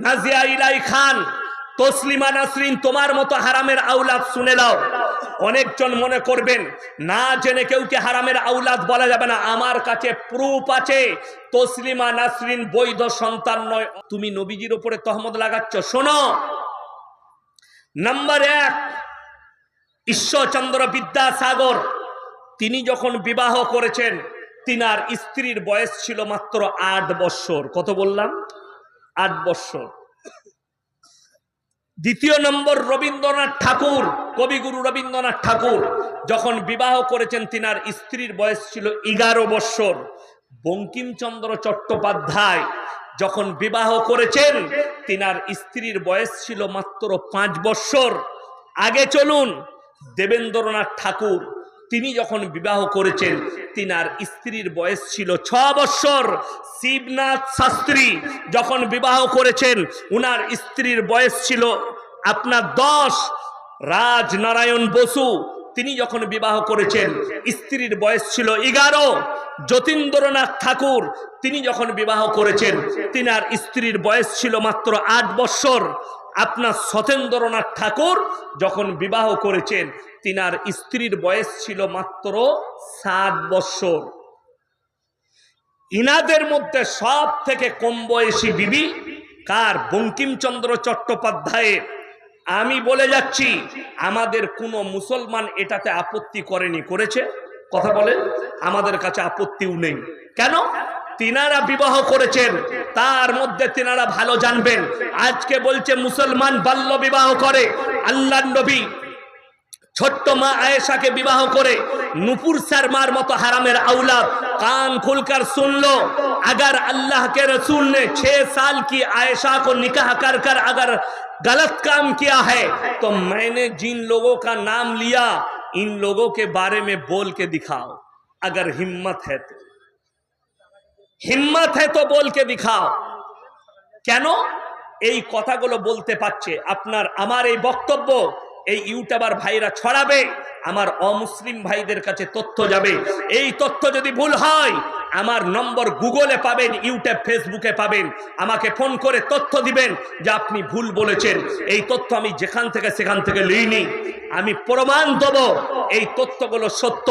নাজিয়া ইলাই খান, তসলিমা নাসরিন, তোমার মতো হারামের আউলাদ শুনে নাও। অনেকজন মনে করবেন, না জেনে কেউকে হারামের আউলাদ বলা যাবে না। আমার কাছে প্রুফ আছে, তসলিমা নাসরিন বৈধ সন্তান নয়। তুমি নবীজির উপরে তহমদ লাগাচ্ছ। শোনো, নাম্বার এক, ঈশ্বরচন্দ্র বিদ্যাসাগর, তিনি যখন বিবাহ করেছেন, তিনার স্ত্রীর বয়স ছিল মাত্র আট বৎসর কত বললাম? আট বৎসর। দ্বিতীয় নম্বর রবীন্দ্রনাথ ঠাকুর, কবিগুরু রবীন্দ্রনাথ ঠাকুর। যখন বিবাহ করেছেন, তিনার স্ত্রীর বয়স ছিল এগারো বৎসর। বঙ্কিমচন্দ্র চট্টোপাধ্যায় যখন বিবাহ করেছেন, তিনার স্ত্রীর বয়স ছিল মাত্র পাঁচ বৎসর। আগে চলুন, দেবেন্দ্রনাথ ঠাকুর, তিনি যখন বিবাহ করেছেন তিনার স্ত্রীর বয়স ছিল ছ বৎসর শিবনাথ শাস্ত্রী যখন বিবাহ করেছেন, উনার স্ত্রীর বয়স ছিল আপনার দশ। রাজনারায়ণ বসু, তিনি যখন বিবাহ করেছেন, স্ত্রীর বয়স ছিল এগারো। যতীন্দ্রনাথ ঠাকুর, তিনি যখন বিবাহ করেছেন, তিনার স্ত্রীর বয়স ছিল মাত্র আট বৎসর আপনার সতেন্দ্রনাথ ঠাকুর যখন বিবাহ করেছেন তিনার স্ত্রীর বয়স ছিল মাত্র সাত বৎসর ইনাদের মধ্যে সব থেকে কম বয়সী বিবি কার? বঙ্কিমচন্দ্র চট্টোপাধ্যায়ের। আমি বলে যাচ্ছি, আমাদের কোনো মুসলমান এটাতে আপত্তি করেনি, করেছে? কথা বলেন, আমাদের কাছে আপত্তিও নেই। কেন? তিনারা বিবাহ করেছেন, তার মধ্যে তিনারা ভালো জানবেন। আজকে বলছে, মুসলমান বাল্য বিবাহ করে আল্লাহ নবী ছোট্ট মা আয়েশাকে বিবাহ করে নুপুর শর্মার মতো হারামের औलाद कान खुलकर सुन लो अगर अल्लाह के रसूल ने छह साल की आयशा को निकाह कर कर अगर गलत काम किया है तो मैंने जिन लोगों का नाम लिया इन लोगों के बारे में बोल के दिखाओ अगर हिम्मत है तो হিম্মত है तो बोल के दिखाओ কেন এই কথাগুলো বলতে পারছে আপনার আমার এই বক্তব্য এই ইউটিউবার ভাইরা ছড়াবে, আমার অমুসলিম ভাইদের কাছে তথ্য যাবে। এই তথ্য যদি ভুল হয়, আমার নম্বর গুগলে পাবেন, ইউটিউব, ফেসবুকে পাবেন। আমাকে ফোন করে তথ্য দিবেন যে আপনি ভুল বলেছেন। এই তথ্য আমি যেখান থেকে সেখান থেকে লইনি। আমি প্রমাণ দেব, এই তথ্যগুলো সত্য।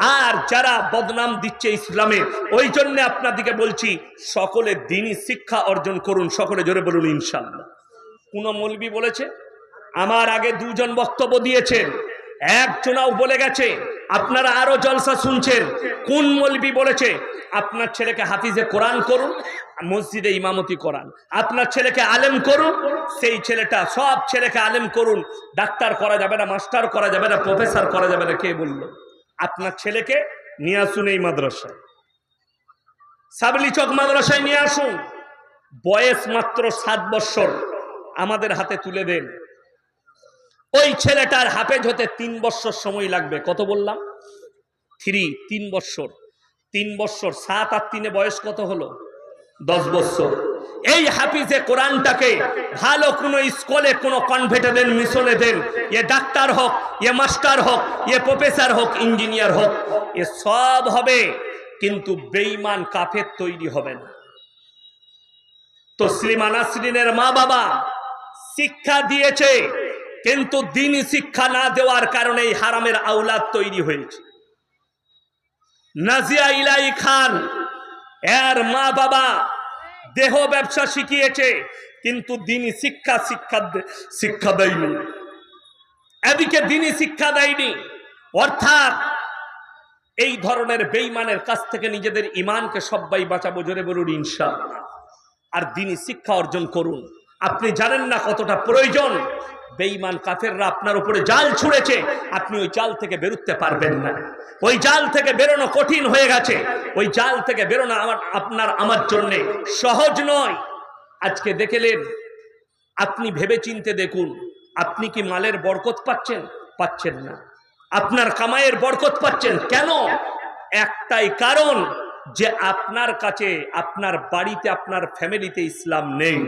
আর যারা বদনাম দিচ্ছে ইসলামে, ওই জন্য আপনাদিকে বলছি, সকলে দিনই শিক্ষা অর্জন করুন। সকলে জোরে বলুন, ইনশাল্লাহ। কোন মৌলবি বলেছে? আমার আগে দুজন বক্তব্য দিয়েছেন। একজনাও বলে গেছে, আপনারা আরও জলসা শুনছেন। কোন মৌলবি বলেছে, আপনার ছেলেকে হাফিজে কোরআন করুন, মসজিদে ইমামতি করান। আপনার ছেলেকে আলেম করুন, সেই ছেলেটা, সব ছেলেকে আলেম করুন। ডাক্তার করা যাবে না, মাস্টার করা যাবে না, প্রফেসর করা যাবে না, কে বলল? আপনার ছেলেকে নিয়ে আসুন এই মাদ্রাসায়। সাবলি চক মাদ্রাসায় নিয়ে আসুন। বয়স মাত্র সাত বৎসর আমাদের হাতে তুলে দেন। ওই ছেলেটার হাফেজ হতে তিন বৎসর সময় লাগবে। কত বললাম? থ্রি তিন বৎসর তিন বৎসর সাত আর তিনে বয়স কত হলো? দশ বৎসর এই হাফিজে কোরআনটাকে ভালো কোনো স্কুলে কোনো কনভেটে দেন, মিশনে দেন। এ ডাক্তার হোক, এ মাস্টার হোক, এ প্রফেসর হোক ইঞ্জিনিয়ার হোক, এ সব হবে, কিন্তু বেইমান কাফের তৈরি হবে না। তো শ্রীমান নাসরিনের মা বাবা শিক্ষা দিয়েছে কিন্তু দিনই শিক্ষা না দেওয়ার কারণে এই হারামের আউলাদ তৈরি হয়েছে। নাজিয়া ইলাই খান, এর মা বাবা দেহ ব্যবসা শিখিয়েছে, কিন্তু দিনই শিক্ষা শিক্ষা শিক্ষা দেয়নি। এদিকে দিনই শিক্ষা দেয়নি। অর্থাৎ এই ধরনের বেইমানের কাছ থেকে নিজেদের ইমানকে সবাই বাঁচাবো, জোরে বলুন, ইনশাআল্লাহ। আর দিনই শিক্ষা অর্জন করুন। আপনি জানেন না কতটা প্রয়োজন বেঈমান কাফেররা আপনার উপরে জাল ছুঁড়েছে, আপনি ওই জাল থেকে বেরোতে পারবেন না। ওই জাল থেকে বেরোনো কঠিন হয়ে গেছে। ওই জাল থেকে বেরোনো আমার আপনার আমার জন্য সহজ নয়। আজকে দেখেলেন, আপনি ভেবে চিনতে দেখুন, আপনি কি মালের বরকত পাচ্ছেন? পাচ্ছেন না। আপনার কামাইয়ের বরকত পাচ্ছেন কেন? একটাই কারণ যে আপনার কাছে, আপনার বাড়িতে, আপনার ফ্যামিলিতে ইসলাম নেই,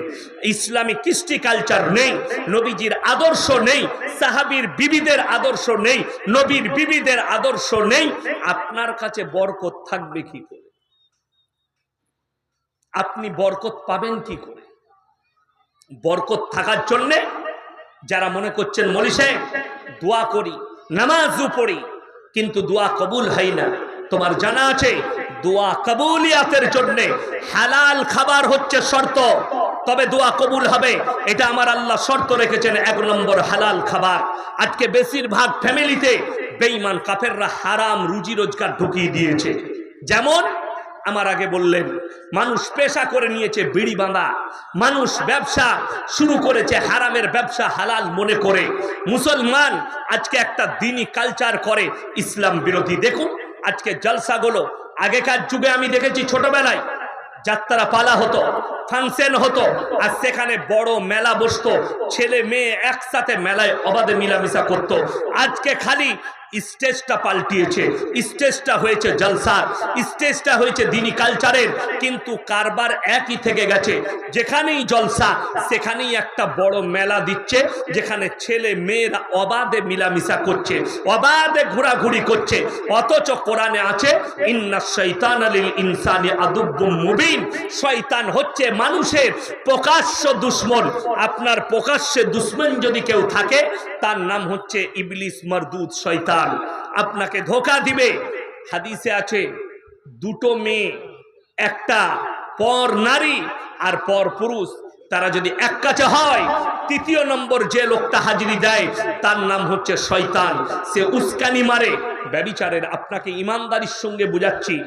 ইসলামী কৃষ্টি কালচার নেই, নবীজির আদর্শ নেই, সাহাবীর বিবিদের আদর্শ নেই, নবীর বিবিদের আদর্শ নেই, আপনার কাছে বরকত থাকবে কি করে? আপনি বরকত পাবেন কি করে? বরকত থাকার জন্যে যারা মনে করছেন, মলি দোয়া করি, নামাজও পড়ি, কিন্তু দোয়া কবুল হয় না। তোমার জানা আছে দোয়া কবুলিয়াতের জন্যে। হালাল খাবার হচ্ছে শর্ত। তবে দোয়া কবুল হবে। এটা আমার আল্লাহ শর্ত রেখেছেন, এক নম্বর হালাল খাবার। আজকে বেশিরভাগ ফ্যামিলিতে বেঈমান কাফেররা হারাম রুজি রোজগার ঢুকিয়ে দিয়েছে। যেমন আমার আগে বললেন, মানুষ পেশা করে নিয়েছে বিড়ি বাঁধা। মানুষ ব্যবসা শুরু করেছে হারামের ব্যবসা হালাল মনে করে। মুসলমান আজকে একটা দিনই কালচার করে ইসলাম বিরোধী। দেখুন, আজকে জলসাগুলো আগেকার যুগে আমি দেখেছি ছোটবেলায় যাত্রা পালা হতো ফাংশন হতো, আর সেখানে বড় মেলা বসতো, ছেলে মেয়ে একসাথে মেলায় অবাধে মিলামিশা করত। আজকে খালি স্টেজটা পাল্টিয়েছে, স্টেজটা হয়েছে জলসার স্টেজটা হয়েছে দিনী কালচারের, কিন্তু কারবার একই থেকে গেছে। যেখানেই জলসা, সেখানেই একটা বড় মেলা দিচ্ছে, যেখানে ছেলে মেয়েরা অবাধে মিলামিশা করছে, অবাধে ঘোরাঘুরি করছে। অথচ কোরআনে আছে, ইন্না শৈতান আলিল ইনসানি আদুব্বুম মুবিন। শয়তান হচ্ছে মানুষের প্রকাশ্য দুশ্মন। আপনার প্রকাশ্যে দুশ্মন যদি কেউ থাকে, তার নাম হচ্ছে ইবলিস মরদুদ শয়তান আপনাকে ধোকা দিবে। হাদিসে আছে, দুটো মেয়ে, একটা পর নারী আর পর পুরুষ। তারা যদি এক কাছে হয়, তৃতীয় নম্বর যে লোকটা হাজিরি দেয়, তার নাম হচ্ছে শয়তান। সে উস্কানি মারে। ব্যবিচারের আপনাকে ইমানদারির সঙ্গে বুঝাচ্ছি।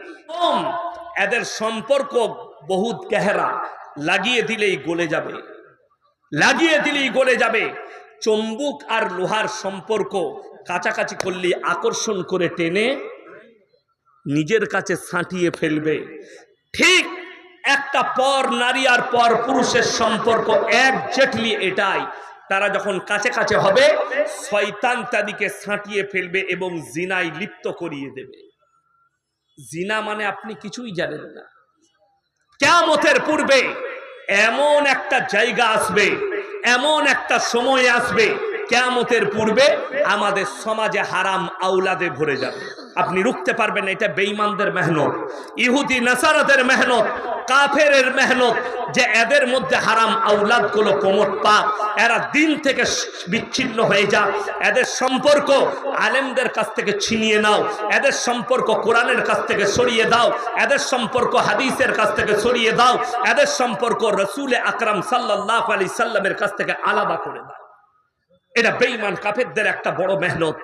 এদের সম্পর্ক বহুত গেহরা। লাগিয়ে দিলেই গলে যাবে। লাগিয়ে দিলেই গলে যাবে। চম্বুক আর লোহার সম্পর্ক কাছাকাছি করলে, আকর্ষণ করে টেনে নিজের কাছে ছাঁটিয়ে ফেলবে। ঠিক একটা পর নারী আর পর পুরুষের সম্পর্ক একজাক্টলি এটাই। তারা যখন কাছে কাছে হবে, শয়তান তাদিকে ছাঁটিয়ে ফেলবে এবং জিনায় লিপ্ত করিয়ে দেবে। জিনা মানে আপনি কিছুই জানেন না। কেমতের পূর্বে এমন একটা জায়গা আসবে, এমন একটা সময় আসবে কেয়ামতের পূর্বে আমাদের সমাজে হারাম আউলাদে ভরে যাবে। আপনি রুখতে পারবেন এটা বেঈমানদের মেহনত। ইহুদি, নাসারাদের মেহনত, কাফেরের মেহনত, যে এদের মধ্যে হারাম আউলাদগুলো কোমর পা এরা দিন থেকে বিচ্ছিন্ন হয়ে যা। এদের সম্পর্ক আলেমদের কাছ থেকে ছিনিয়ে নাও। এদের সম্পর্ক কোরআনের কাছ থেকে সরিয়ে দাও। এদের সম্পর্ক হাদিসের কাছ থেকে সরিয়ে দাও। এদের সম্পর্ক রসুল আকরাম সাল্লাহ আলি সাল্লামের কাছ থেকে আলাদা করে দাও। এটা বেঈমান কাফেরদের একটা বড় মেহনত।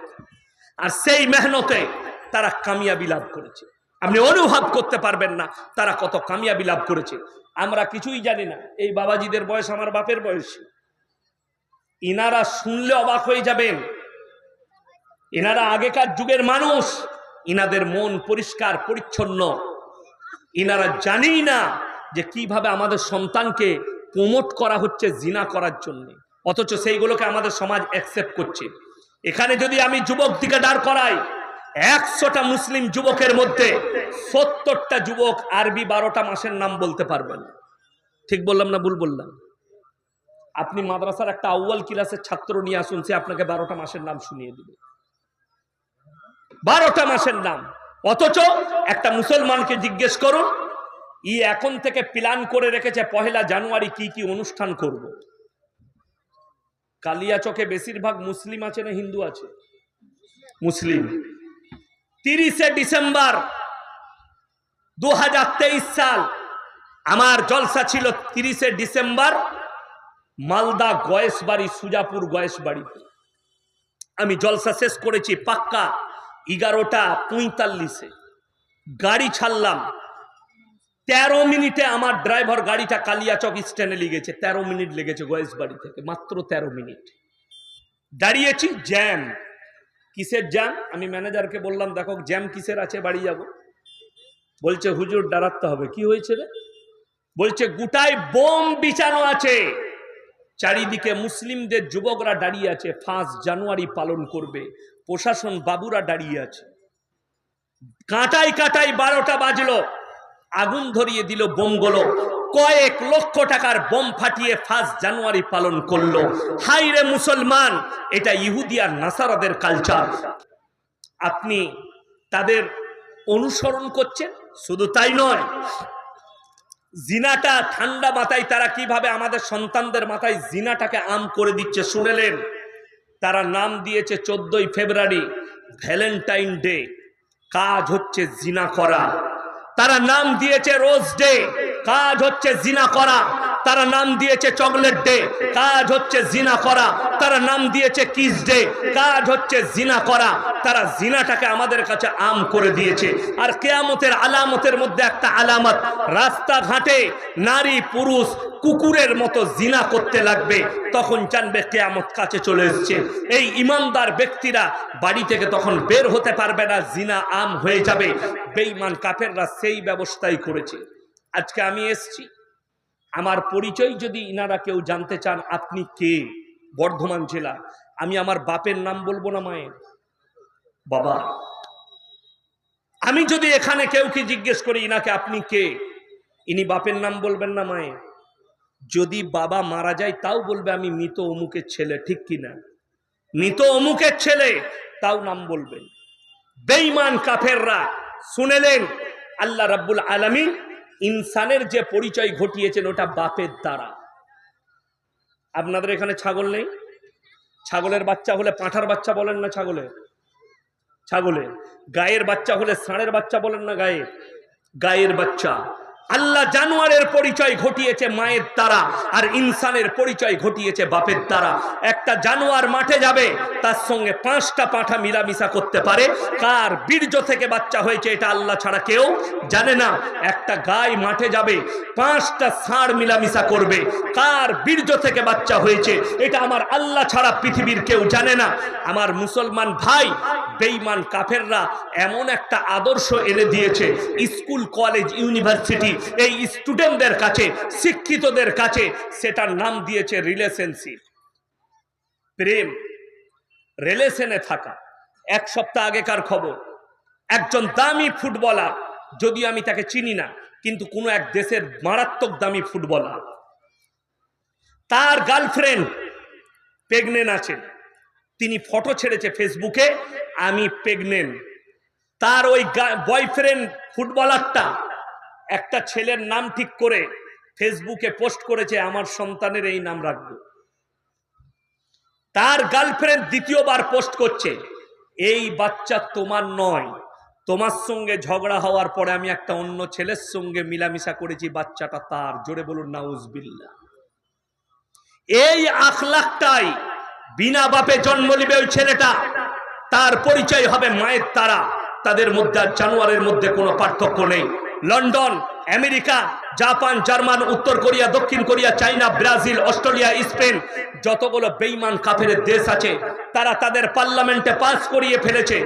আর সেই মেহনতে তারা কামিয়াবি লাভ করেছে। আপনি অনুভব করতে পারবেন না তারা কত কামিয়াবি লাভ করেছে। আমরা কিছুই জানি না, এই বাবাজিদের বয়স আমার বাপের বয়স। ইনারা শুনলে অবাক হয়ে যাবেন এনারা আগেকার যুগের মানুষ, ইনাদের মন পরিষ্কার, পরিচ্ছন্ন। ইনারা জানেই না যে কীভাবে আমাদের সন্তানকে প্রমোট করা হচ্ছে জিনা করার জন্যে। অথচ সেইগুলোকে আমাদের সমাজ অ্যাকসেপ্ট করছে। এখানে যদি আমি যুবক দিকে দাঁড় করাই, একশোটা মুসলিম যুবকের মধ্যে সত্তরটা যুবক আরবি বারোটা মাসের নাম বলতে পারবেন ঠিক বললাম না ভুল বললাম? আপনি মাদ্রাসার একটা আউয়াল ক্লাসের ছাত্র নিয়ে আসুন, সে আপনাকে বারোটা মাসের নাম শুনিয়ে দিবে। বারোটা মাসের নাম। অথচ একটা মুসলমানকে জিজ্ঞেস করুন, ই এখন থেকে প্ল্যান করে রেখেছে পহেলা জানুয়ারি কি কি অনুষ্ঠান করব। কালিয়াচকে বেশিরভাগ মুসলিম আছে না হিন্দু আছে? মুসলিম। তিরিশে ডিসেম্বর দুহাজার তেইশ সাল, আমার জলসা ছিল তিরিশে ডিসেম্বর, মালদা গয়েশবাড়ি, সুজাপুর গয়েশবাড়িতে আমি জলসা শেষ করেছি পাক্কা এগারোটা পঁয়তাল্লিশে। গাড়ি ছাড়লাম। তেরো মিনিটে আমার ড্রাইভার গাড়িটা কালিয়াচক স্ট্যান্ডে লেগেছে তেরো মিনিট লেগেছে গয়েস বাড়ি থেকে, মাত্র তেরো মিনিট। দাঁড়িয়েছি, জ্যাম। কিসের জ্যাম? আমি ম্যানেজারকে বললাম, দেখো, জ্যাম কিসের আছে? বাড়ি যাব। বলছে, হুজুর, দাঁড়াতে হবে। কি হয়েছে রে? বলছে, গোটায় বোম বিছানো আছে। চারিদিকে মুসলিমদের যুবকরা দাঁড়িয়ে আছে। ফার্স্ট জানুয়ারি পালন করবে। প্রশাসন বাবুরা দাঁড়িয়ে আছে। কাঁটাই কাঁটাই বারোটা বাজলো। আগুন ধরিয়ে দিল বোমগুলো কয়েক লক্ষ টাকার বোম ফাটিয়ে ফার্স্ট জানুয়ারি পালন করল। হাইরে মুসলমান, এটা ইহুদি আর নাসারাদের কালচার আপনি তাদের অনুসরণ করছেন? শুধু তাই নয়, জিনাটা ঠান্ডা মাথায় তারা কীভাবে আমাদের সন্তানদের মাথায় জিনাটাকে আম করে দিচ্ছে শুনেলেন? তারা নাম দিয়েছে চোদ্দই ফেব্রুয়ারি, ভ্যালেন্টাইন ডে। কাজ হচ্ছে জিনা করা। তারা নাম দিয়েছে রোজ ডে। কাজ হচ্ছে জিনা করা। তারা নাম দিয়েছে চকলেট ডে। কাজ হচ্ছে জিনা করা। তারা নাম দিয়েছে কিস ডে। কাজ হচ্ছে জিনা করা। তারা জিনাটাকে আমাদের কাছে আম করে দিয়েছে। আর কেয়ামতের আলামতের মধ্যে একটা আলামত, রাস্তাঘাটে নারী, পুরুষ, কুকুরের মতো জিনা করতে লাগবে। তখন জানবে কেয়ামত কাছে চলে এসছে। এই ইমানদার ব্যক্তিরা বাড়ি থেকে তখন বের হতে পারবে না, জিনা আম হয়ে যাবে। বেইমান কাফেররা সেই ব্যবস্থাই করেছে। আজকে আমি এসছি। আমার পরিচয় যদি ইনারা কেউ জানতে চান, আপনি কে? বর্ধমান জেলা। আমি আমার বাপের নাম বলব না মায়ের। বাবা, আমি যদি এখানে কেউ কি জিজ্ঞেস করি, ইনাকে আপনি কে? ইনি বাপের নাম বলবেন না মায়ের। যদি বাবা মারা যায়, তাও বলবে আমি মৃত অমুকের ছেলে, ঠিক কিনা মৃত অমুকের ছেলে, তাও নাম বলবেন। বেঈমান কাফেররা শুনেলেন আল্লাহ রাব্বুল আলামিন ইনসানের যে পরিচয় ঘটিয়েছেন, ওটা বাপের দ্বারা। আপনাদের এখানে ছাগল নেই? ছাগলের বাচ্চা হলে পাঁঠার বাচ্চা বলেন না ছাগলে? ছাগলে। গায়ের বাচ্চা হলে ষাঁড়ের বাচ্চা বলেন না গায়ে? গায়ের বাচ্চা। আল্লাহ জানোয়ারের পরিচয় ঘটিয়েছে মায়ের দ্বারা আর ইনসানের পরিচয় ঘটিয়েছে বাপের দ্বারা। একটা জানোয়ার মাঠে যাবে, তার সঙ্গে পাঁচটা পাঁঠা মিলামিশা করতে পারে। কার বীর্য থেকে বাচ্চা হয়েছে এটা আল্লাহ ছাড়া কেউ জানে না। একটা গাই মাঠে যাবে, পাঁচটা ষাঁড় মিলামিশা করবে। কার বীর্য থেকে বাচ্চা হয়েছে এটা আমার আল্লাহ ছাড়া পৃথিবীর কেউ জানে না। আমার মুসলমান ভাই, বেঈমান কাফেররা এমন একটা আদর্শ এনে দিয়েছে, স্কুল, কলেজ, ইউনিভার্সিটি এই স্টুডেন্টদের কাছে, শিক্ষিতদের কাছে সেটার নাম দিয়েছে রিলেশনশিপ প্রেম রিলেশনে থাকা। এক সপ্তাহ আগেকার খবর। একজন দামি ফুটবলার, যদিও আমি তাকে চিনি না, কিন্তু কোনো এক দেশের মারাত্মক দামি ফুটবলার। তার গার্লফ্রেন্ড প্রেগনেন্ট আছেন তিনি ফটো ছেড়েছে ফেসবুকে, আমি প্রেগনেন্ট তার ওই বয়ফ্রেন্ড ফুটবলারটা একটা ছেলের নাম ঠিক করে ফেসবুকে পোস্ট করেছে, আমার সন্তানের এই নাম রাখব। তার গার্লফ্রেন্ড দ্বিতীয়বার পোস্ট করছে, এই বাচ্চা তোমার নয়। তোমার সঙ্গে ঝগড়া হওয়ার পরে আমি একটা অন্য ছেলের সঙ্গে মিলামিশা করেছি, বাচ্চাটা তার। জোরে বলুন নাউজবিল্লা এই আখলাখটাই বিনা বাপে জন্ম নিবে ওই ছেলেটা। তার পরিচয় হবে মায়ের তারা। তাদের মধ্যে আর জানোয়ারের মধ্যে কোনো পার্থক্য নেই। লন্ডন আমেরিকা, জাপান, জার্মান, উত্তর কোরিয়া, দক্ষিণ Korea, China, Brazil, Australia, Spain, যতগুলো বেইমান কাফের দেশ আছে, তারা তাদের পার্লামেন্টে পাস করিয়ে ফেলেছে।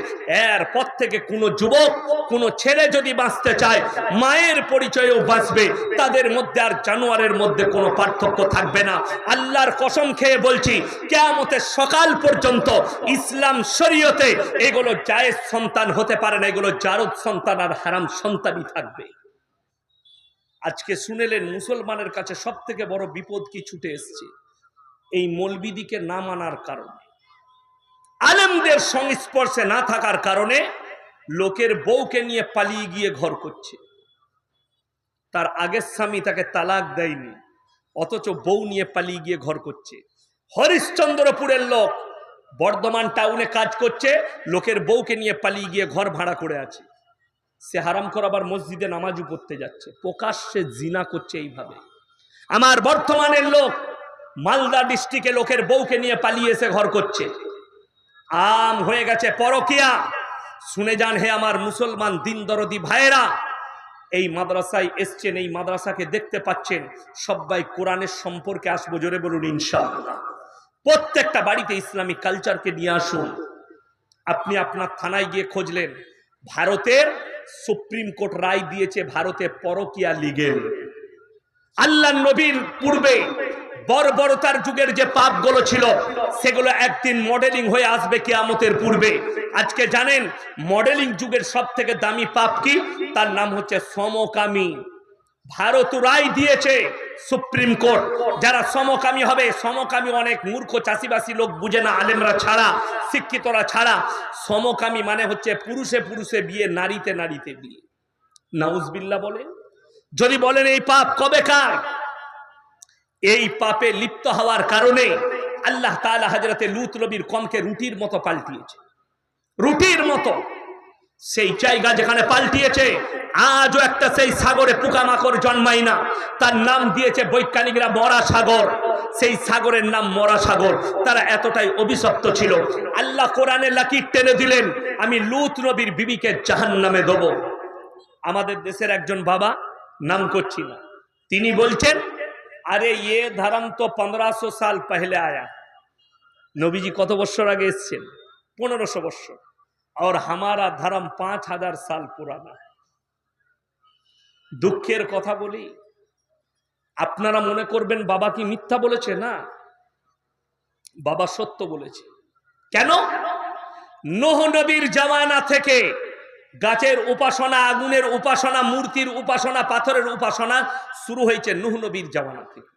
এরপর থেকে কোনো যুবক, কোনো ছেলে যদি বাঁচতে চায়, মায়ের পরিচয়েও বাঁচবে। তাদের মধ্যে আর জানোয়ারের মধ্যে কোনো পার্থক্য থাকবে না। আল্লাহর কসম খেয়ে বলছি, কেয়ামতের সকাল পর্যন্ত ইসলাম শরীয়তে এগুলো জায়েজ সন্তান হতে পারে না, এগুলো জারদ সন্তান আর হারাম সন্তানই থাকবে। আজকে শুনেলেন মুসলমানের কাছে সব থেকে বড় বিপদ কি ছুটে এসছে? এই মলবিদিকে না মানার কারণে। আলেমদের সংস্পর্শে না থাকার কারণে লোকের বউকে নিয়ে পালিয়ে গিয়ে ঘর করছে। তার আগের স্বামী তাকে তালাক দেয়নি, অথচ বউ নিয়ে পালিয়ে গিয়ে ঘর করছে। হরিশ্চন্দ্রপুরের লোক বর্ধমান টাউনে কাজ করছে, লোকের বউকে নিয়ে পালিয়ে গিয়ে ঘর ভাড়া করে আছে। সে হারাম করে আবার মসজিদে নামাজও পড়তে যাচ্ছে। প্রকাশ্যে জিনা করছে এইভাবে। আমার বর্তমানের লোক মালদা ডিস্ট্রিক্টে লোকের বউকে নিয়ে পালিয়ে এসে ঘর করছে। আম হয়ে গেছে পরকিয়া। শুনে যান হে আমার মুসলমান দিন দরদি ভাইয়েরা, এই মাদ্রাসায় এসছেন, এই মাদ্রাসাকে দেখতে পাচ্ছেন। সবাই কোরআনের সম্পর্কে আসব, জোরে বলুন ইনশাআল্লাহ। প্রত্যেকটা বাড়িতে ইসলামিক কালচারকে নিয়ে আসুন। আপনি আপনার থানায় গিয়ে খুঁজলেন, ভারতের সুপ্রিম কোর্ট রায় দিয়েছে ভারতে পরকিয়া লিগেল আল্লাহ নবীর পূর্বে বর্বরতার যুগের যে পাপগুলো ছিল, সেগুলো একদিন মডেলিং হয়ে আসবে কেয়ামতের পূর্বে। আজকে জানেন মডেলিং যুগের সব থেকে দামি পাপ কি? তার নাম হচ্ছে সমকামী। ভারত রায় দিয়েছে সুপ্রিম কোর্ট। যারা সমকামী হবে, সমকামী অনেক মূর্খ চাষিবাসী লোক বুঝে না, আলেমরা ছাড়া, শিক্ষিতরা ছাড়া। সমকামী মানে হচ্ছে পুরুষে পুরুষে বিয়ে, নারীতে নারীতে বিয়ে। নাউজবিল্লা বলে যদি বলেন এই পাপ কবে কার? এই পাপে লিপ্ত হওয়ার কারণে আল্লাহ তাআলা হযরতে লুত নবীর কমকে রুটির মতো পাল্টিয়েছে। রুটির মতো। সেই জায়গা যেখানে পাল্টিয়েছে, আজও একটা সেই সাগরে পোকামাকড় জন্মায় না। তার নাম দিয়েছে বৈজ্ঞানিকরা মরা সাগর সেই সাগরের নাম মরা সাগর তারা এতটাই অভিশপ্ত ছিল। আল্লাহ কোরআনে লাকির টেনে দিলেন, আমি লুত নবীর বিবিকে জাহান নামে দেবো। আমাদের দেশের একজন বাবা নাম করছি না। তিনি বলছেন, আরে ইয়ে ধরম তো পনেরোশো সাল পহলে আয়া। নবীজি কত বছর আগে এসছেন? পনেরোশো বৎসর। और हमारा धर्म पांच हजार साल पुराना है দুঃখের কথা বলি আপনারা মনে করবেন বাবা কি মিথ্যা বলেছে না বাবা সত্য বলেছে কেন নোহ নবীর জামানা থেকে গাছের উপাসনা আগুনের উপাসনা মূর্তির উপাসনা পাথরের উপাসনা শুরু হয়েছে নুহ নবীর জামানা থেকে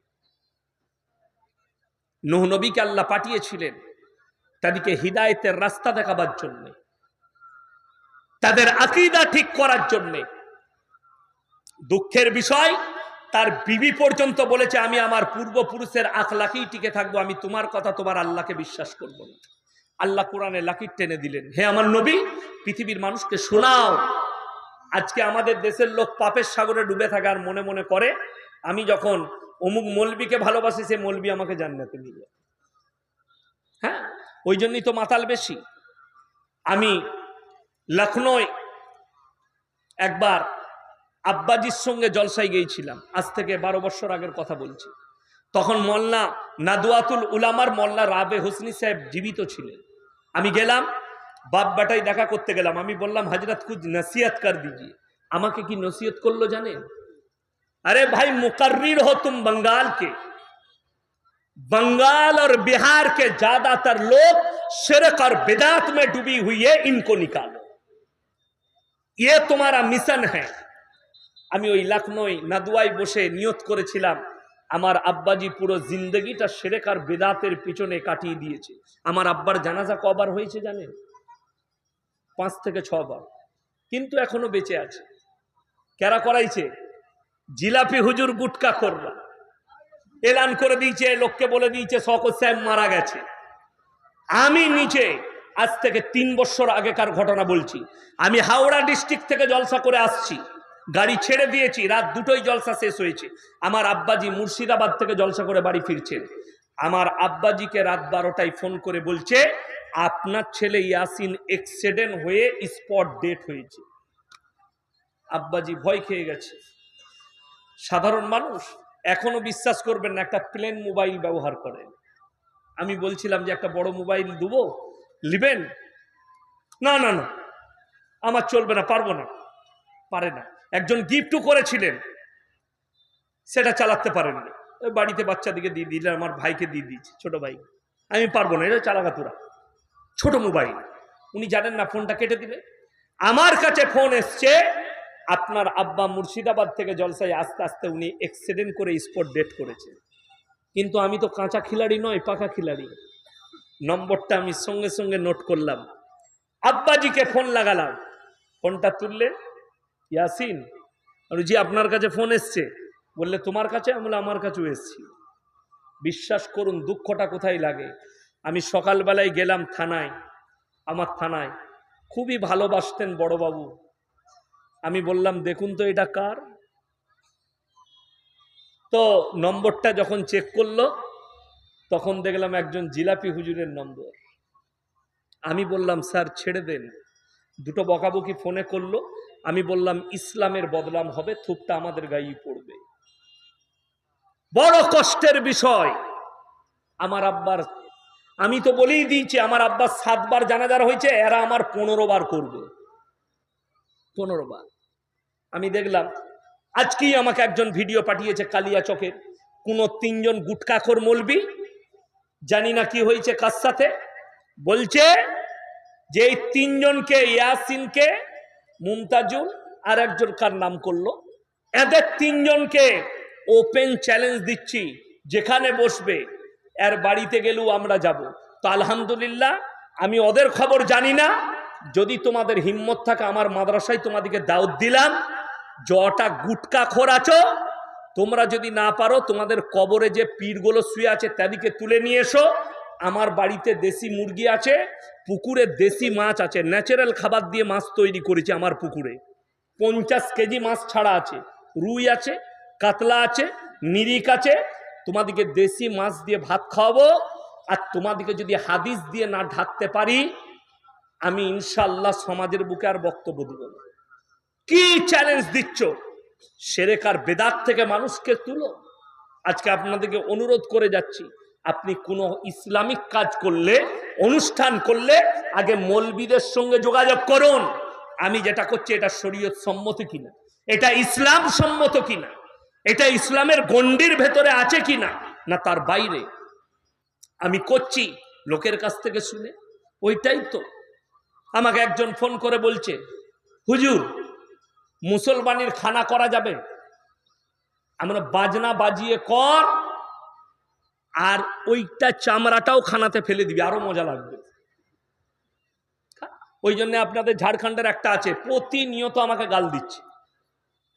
নুহ নবীকে আল্লাহ পাঠিয়েছিলেন তাদেরকে হৃদায়তের রাস্তা দেখাবার জন্যে তাদের আকিদা ঠিক করার জন্যে। দুঃখের বিষয়, তার বিবি পর্যন্ত বলেছে, আমি আমার পূর্বপুরুষের আখ আখলাকেই টিকে থাকব, আমি তোমার কথা তোমার আল্লাহকে বিশ্বাস করব না। আল্লাহ কোরআনে লাকির টেনে দিলেন, হে আমার নবী, পৃথিবীর মানুষকে শোনাও। আজকে আমাদের দেশের লোক পাপের সাগরে ডুবে থাকে আর মনে মনে করে, আমি যখন অমুক মলবিকে ভালোবাসি, সে মলবি আমাকে জান্নাতে নিয়ে। হ্যাঁ? ওই জন্যই তো মাতাল বেশি। আমি লখনৌয় একবার আব্বাজির সঙ্গে জলসায় গিয়েছিলাম আজ থেকে বারো বছর আগের কথা বলছি তখন মোল্লা নাদুয়াতুল উলামার মোল্লা রাবে হোসনি সাহেব জীবিত ছিলেন আমি গেলাম বাপ বেটাই দেখা করতে গেলাম আমি বললাম হজরত কুছ নসিহত কর দিজিয়ে আমাকে কি নসিহত করলো জানেন अरे भाई मुकर्रिर हो तुम बंगाल के बंगाल और बिहार के ज्यादातर लोग शिरक और बिदात में डूबी हुई है इनको निकालो ইয়ে তোমারা মিশন হ্যাঁ আমি ওই লখনৌ নাদুয়ায় বসে নিয়ত করেছিলাম, আমার আব্বাজি পুরো জিন্দগিটা সেরেকার বেদাতের পিছনে কাটিয়ে দিয়েছে। আমার আব্বার জানাজা কবার হয়েছে জানেন? পাঁচ থেকে ছবার কিন্তু এখনও বেঁচে আছে। কেরা করাইছে? জিলাপি হুজুর গুটকা করবা এলান করে দিয়েছে লোককে বলে দিয়েছে সকল সাহেব মারা গেছে। আমি নিচে আজ থেকে তিন বছর আগেকার ঘটনা বলছি। আমি হাওড়া ডিস্ট্রিক্ট থেকে জলসা করে আসছি। গাড়ি ছেড়ে দিয়েছি, রাত দুটোই জলসা শেষ হয়েছে। আমার আব্বাজি মুর্শিদাবাদ থেকে জলসা করে বাড়ি ফিরছেন। আমার আব্বাজিকে রাত বারোটায় ফোন করে বলছে, আপনার ছেলে ইয়াসিন এক্সিডেন্ট হয়ে স্পট ডেট হয়েছে। আব্বাজি ভয় খেয়ে গেছে। সাধারণ মানুষ এখনও বিশ্বাস করবেন না, একটা প্লেন মোবাইল ব্যবহার করেন। আমি বলছিলাম যে, একটা বড় মোবাইল দেবো লিবেন? না না না। আমার চলবে না, পারব না। পারে না। একজন গিফটও করেছিলেন। সেটা চালাতে পারেন না ওই বাড়িতে বাচ্চাদিকে দিয়ে দিলে, আমার ভাইকে দিয়ে দিয়েছি, ছোট ভাই। আমি পারব না, এটা চালাকা তোরা ছোট মোবাইল উনি জানেন না ফোনটা কেটে দিলে? আমার কাছে ফোন এসছে, আপনার আব্বা মুর্শিদাবাদ থেকে জলসায় আস্তে আস্তে উনি এক্সিডেন্ট করে স্পট ডেট করেছে কিন্তু আমি তো কাঁচা খিলাড়ি নয়, পাকা খিলাড়ি। নম্বরটা আমি সঙ্গে সঙ্গে নোট করলাম। আব্বাজিকে ফোন লাগালাম। ফোনটা তুললেন ইয়াসিন। জি, আপনার কাছে ফোন এসছে। বললে, তোমার কাছে? আমি আমার কাছেও এসছি। বিশ্বাস করুন, দুঃখটা কোথায় লাগে? আমি সকালবেলায় গেলাম থানায়, আমার থানায়। খুবই ভালোবাসতেন বড়বাবু। আমি বললাম, দেখুন তো, এটা কার? তো নম্বরটা যখন চেক করল তখন দেখলাম একজন জিলাপি হুজুরের নম্বর। আমি বললাম, স্যার, ছেড়ে দেন। দুটো বকাবকি ফোনে করল। আমি বললাম, ইসলামের বদলাম হবে, থুপটা আমাদের গায়েই পড়বে। বড় কষ্টের বিষয়। আমার আব্বার, আমি তো বলেই দিয়েছি, আমার আব্বার সাতবার জানাজার হয়েছে, এরা আমার পনেরো বার করবে। পনেরো বার। আমি দেখলাম, আজকেই আমাকে একজন ভিডিও পাঠিয়েছে কালিয়া চকের কোনো তিনজন গুটকাখোর মলবি জানি না কি হয়েছে কার সাথে। বলছে যে এই তিনজনকে, ইয়াসিনকে, মুমতাজুল আর একজন কার নাম করল। এদের তিনজনকে ওপেন চ্যালেঞ্জ দিচ্ছি, যেখানে বসবে, এর বাড়িতে গেলেও আমরা যাব। তো আলহামদুলিল্লাহ, আমি ওদের খবর জানি না। যদি তোমাদের হিম্মত থাকে, আমার মাদ্রাসায় তোমাদেরকে দাওয়াত দিলাম। জটা গুটকা খোর আছো তোমরা যদি না পারো, তোমাদের কবরে যে পীরগুলো শুয়ে আছে তাদেরকে তুলে নিয়ে এসো। আমার বাড়িতে দেশি মুরগি আছে, পুকুরে দেশি মাছ আছে। ন্যাচারাল খাবার দিয়ে মাছ তৈরি করেছি আমার পুকুরে। পঞ্চাশ কেজি মাছ ছাড়া আছে। রুই আছে, কাতলা আছে নিরিক আছে। তোমাদেরকে দেশি মাছ দিয়ে ভাত খাওয়াবো। আর তোমাদেরকে যদি হাদিস দিয়ে না ঢাকতে পারি, আমি ইনশাল্লাহ সমাজের বুকে আর বক্তব্য দেব কি চ্যালেঞ্জ দিচ্ছ? সেরেকার বেদাত থেকে মানুষকে তুলো। আজকে আপনাদেরকে অনুরোধ করে যাচ্ছি, আপনি কোনো ইসলামিক কাজ করলে, অনুষ্ঠান করলে, আগে মলবিদের সঙ্গে যোগাযোগ করুন। আমি যেটা করছি, এটা শরীয়ত সম্মত কিনা? এটা ইসলাম সম্মত কিনা? এটা ইসলামের গণ্ডির ভেতরে আছে কিনা? না, তার বাইরে। আমি করছি, লোকের কাছ থেকে শুনে। ওইটাই তো। আমাকে একজন ফোন করে বলছে, হুজুর মুসলমানের খানা করা যাবে। আমরা বাজনা বাজিয়ে কর, আর ওইটা চামড়াটাও খানাতে ফেলে দিবি, আরও মজা লাগবে। ওই জন্য আপনাদের ঝাড়খণ্ডের একটা আছে, প্রতিনিয়ত আমাকে গাল দিচ্ছে।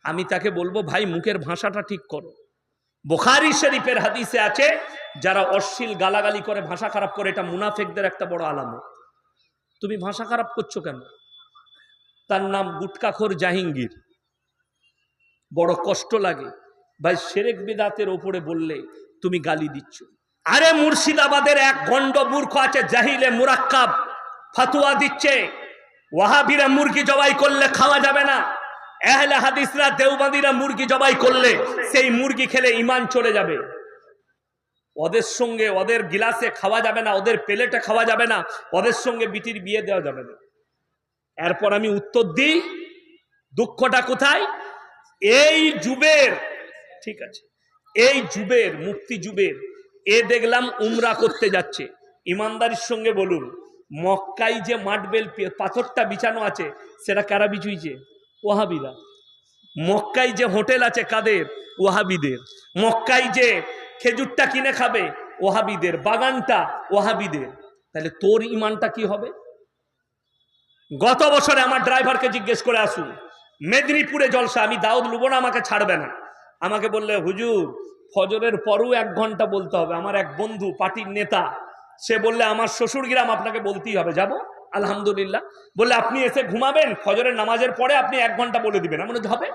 আমি তাকে বলব, ভাই, মুখের ভাষাটা ঠিক করো। বোখারি শরীফের হাদিসে আছে, যারা অশ্লীল গালাগালি করে, ভাষা খারাপ করে, এটা মুনাফেকদের একটা বড় আলামত। তুমি ভাষা খারাপ করছ কেন? তার নাম গুটকাখোর জাহিঙ্গীর। বড় কষ্ট লাগে। ভাই, সেরেক বেদাতের ওপরে বললে তুমি গালি দিচ্ছ। আরে মুর্শিদাবাদের এক গন্ড মূর্খ আছে জাহিলে মুরাক্কাব, ফাতুয়া দিচ্ছে। ওয়াহাবিরা মুরগি জবাই করলে খাওয়া যাবে না। এহলে হাদিসরা দেওবাদীরা মুরগি জবাই করলে সেই মুরগি খেলে ইমান চলে যাবে। ওদের সঙ্গে ওদের গিলাসে খাওয়া যাবে না, ওদের প্লেটে খাওয়া যাবে না, ওদের সঙ্গে বিটির বিয়ে দেওয়া যাবে না। এরপর আমি উত্তর দিই, দুঃখটা কোথায়? এই যুবের, ঠিক আছে, এই যুবের, মুক্তি যুবের, এ দেখলাম উমরা করতে যাচ্ছে। ইমানদারির সঙ্গে বলুন মক্কাই যে মাটবেল পাথরটা বিছানো আছে, সেটা কারা বিছুইছে? ওহাবিরা মক্কাই যে হোটেল আছে কাদের? ওহাবিদের মক্কাই যে খেজুরটা কিনে খাবে? ওহাবিদের বাগানটা ওহাবিদের তাহলে তোর ইমানটা কি হবে? গত বছরে আমার ড্রাইভারকে জিজ্ঞেস করে আসুন, মেদিনীপুরে জলসা, আমি দাউদ লুবো না, আমাকে ছাড়বে না। আমাকে বললে, হুজুর, ফজরের পরও এক ঘণ্টা বলতে হবে। আমার এক বন্ধু, পার্টির নেতা, সে বললে, আমার শ্বশুর গ্রাম আপনাকে বলতেই হবে। যাব? আলহামদুলিল্লাহ। বললে, আপনি এসে ঘুমাবেন, ফজরের নামাজের পরে আপনি এক ঘণ্টা বলে দিবেন। আমার হবে?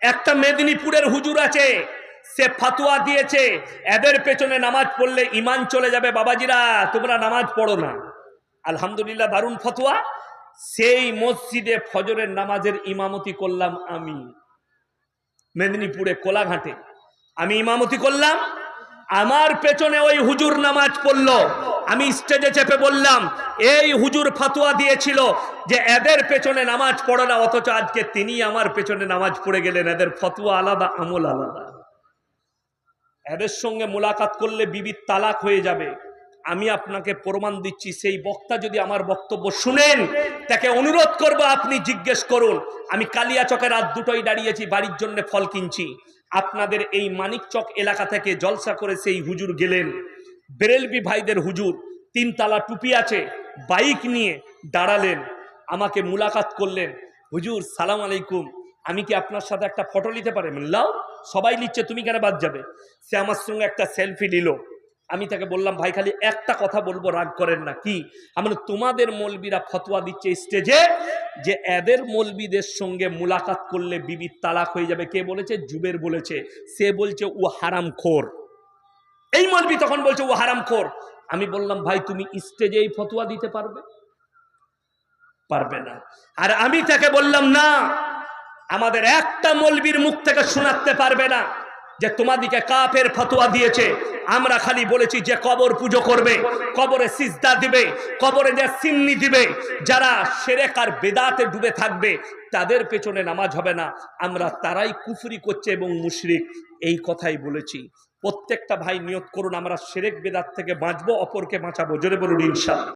একটা মেদিনীপুরের হুজুর আছে, সে ফাতুয়া দিয়েছে, এদের পেছনে নামাজ পড়লে ইমান চলে যাবে। বাবাজিরা, তোমরা নামাজ পড়ো না। আলহামদুলিল্লাহ, দারুণ ফতোয়া। সেই মসজিদে ফজরের নামাজের ইমামতি করলাম আমি। মেদিনীপুরে, কোলাঘাটে। আমি ইমামতি করলাম, আমার পেছনে ওই হুজুর নামাজ পড়ল। আমি স্টেজে চেপে বললাম, এই হুজুর ফাতুয়া দিয়েছিল যে এদের পেছনে নামাজ পড়ে না, অথচ আজকে তিনি আমার পেছনে নামাজ পড়ে গেলেন। এদের ফতুয়া আলাদা, আমল আলাদা। এদের সঙ্গে মোলাকাত করলে বিবির তালাক হয়ে যাবে। আমি আপনাকে প্রমাণ দিচ্ছি, সেই বক্তা যদি আমার বক্তব্য শুনেন, তাকে অনুরোধ করব আপনি জিজ্ঞেস করুন, আমি কালিয়াচকে রাত দুটোই দাঁড়িয়েছি, বাড়ির জন্য ফল কিনছি। আপনাদের এই মানিকচক এলাকা থেকে জলসা করে সেই হুজুর গেলেন। বেরেলবি ভাইদের হুজুর, তিনতলা টুপি আছে, বাইক নিয়ে দাঁড়ালেন, আমাকে মুলাকাত করলেন। হুজুর, সালাম আলাইকুম, আমি কি আপনার সাথে একটা ফটো নিতে পারি? লাও, সবাই নিচ্ছে, তুমি কেন বাদ যাবে? সে আমার সঙ্গে একটা সেলফি নিল। আমি তাকে বললাম ভাই খালি একটা কথা বলব রাগ করেন না। কি? আমি বললাম, তোমাদের মলবিরা ফতোয়া দিচ্ছে স্টেজে যে এদের মলবিদের সঙ্গে মুলাকাত করলে বিবির তালাক হয়ে যাবে। কে বলেছে? জুবের বলেছে। সে বলছে ও হারাম খোর। এই মলবি তখন বলছে ও হারাম খোর। আমি বললাম ভাই তুমি স্টেজে এই ফতোয়া দিতে পারবে? পারবে না। আর আমি তাকে বললাম না আমাদের একটা মলবির মুখ থেকে শোনাতে পারবে না। যে তোমাদিকে কাফের ফতোয়া দিয়েছে। আমরা খালি বলেছি যে কবর পুজো করবে, কবরে সিজদা দিবে, কবরে যে সিন্নি দিবে। যারা সেরেক আর বেদাতে ডুবে থাকবে, তাদের পেছনে নামাজ হবে না। আমরা তারাই কুফরি করছে এবং মুশরিক। এই কথাই বলেছি। প্রত্যেকটা ভাই নিয়ত করুন, আমরা সেরেক বেদাত থেকে বাঁচবো, অপরকে বাঁচাবো। জোরে বলুন, ইনশাল্লাহ।